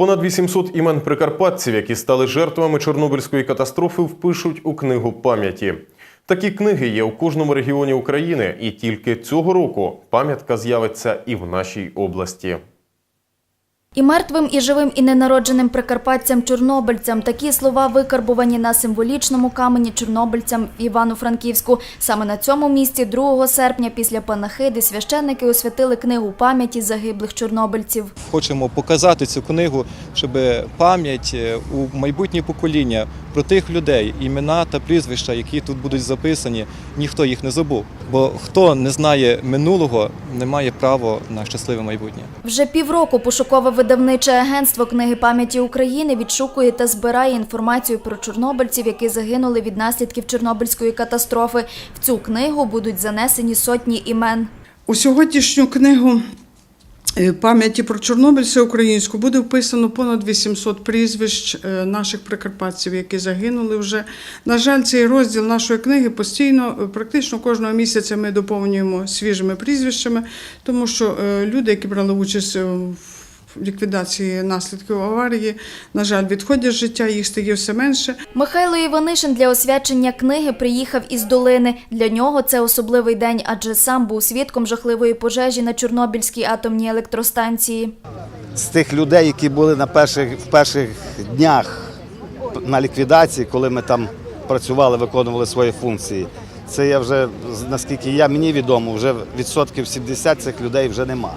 Понад 800 імен прикарпатців, які стали жертвами Чорнобильської катастрофи, впишуть у книгу пам'яті. Такі книги є у кожному регіоні України, і тільки цього року пам'ятка з'явиться і в нашій області. І мертвим, і живим, і ненародженим прикарпатцям-чорнобильцям такі слова викарбувані на символічному камені чорнобильцям Івано-Франківську. Саме на цьому місці 2 серпня після панахиди священники освятили книгу пам'яті загиблих чорнобильців. Хочемо показати цю книгу, щоб пам'ять е, у майбутнє покоління про тих людей, імена та прізвища, які тут будуть записані, ніхто їх не забув. Бо хто не знає минулого, не має права на щасливе майбутнє. Вже півроку пошукове видавниче агентство книги пам'яті України відшукує та збирає інформацію про чорнобильців, які загинули від наслідків Чорнобильської катастрофи. В цю книгу будуть занесені сотні імен. У сьогоднішню книгу е, пам'яті про Чорнобильця українську буде вписано понад 800 прізвищ е, наших прикарпатців, які загинули вже. На жаль, цей розділ нашої книги постійно, е, практично кожного місяця ми доповнюємо свіжими прізвищами, тому що люди, які брали участь в ліквідації наслідків аварії, на жаль, відходять з життя, їх стає все менше. Михайло Іванишин для освячення книги приїхав із долини. Для нього це особливий день, адже сам був свідком жахливої пожежі на Чорнобильській атомній електростанції. з тих людей, які були на перших, в перших днях на ліквідації, коли ми там працювали, виконували свої функції. Це я вже, наскільки я мені відомо, вже відсотків 70 цих людей вже нема.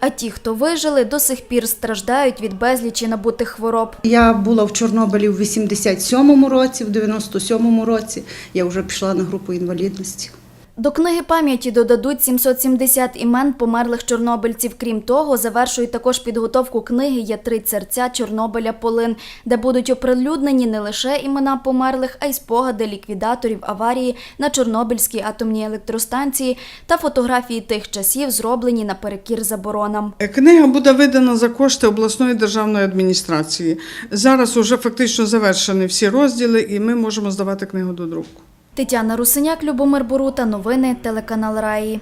А ті, хто вижили, до сих пір страждають від безлічі набутих хвороб. Я була в Чорнобилі в 87-му році, в 97-му році. Я вже пішла на групу інвалідності. До книги пам'яті додадуть 770 імен померлих чорнобильців. Крім того, завершують також підготовку книги «Я три серця Чорнобиля Полин, де будуть оприлюднені не лише імена померлих, а й спогади ліквідаторів аварії на Чорнобильській атомній електростанції та фотографії тих часів, зроблені наперекір заборонам. Е, Книга буде видана за кошти обласної державної адміністрації. Зараз уже фактично завершені всі розділи, і ми можемо здавати книгу до друку. Тетяна Русиняк, Любомир Борута, новини телеканал Раї.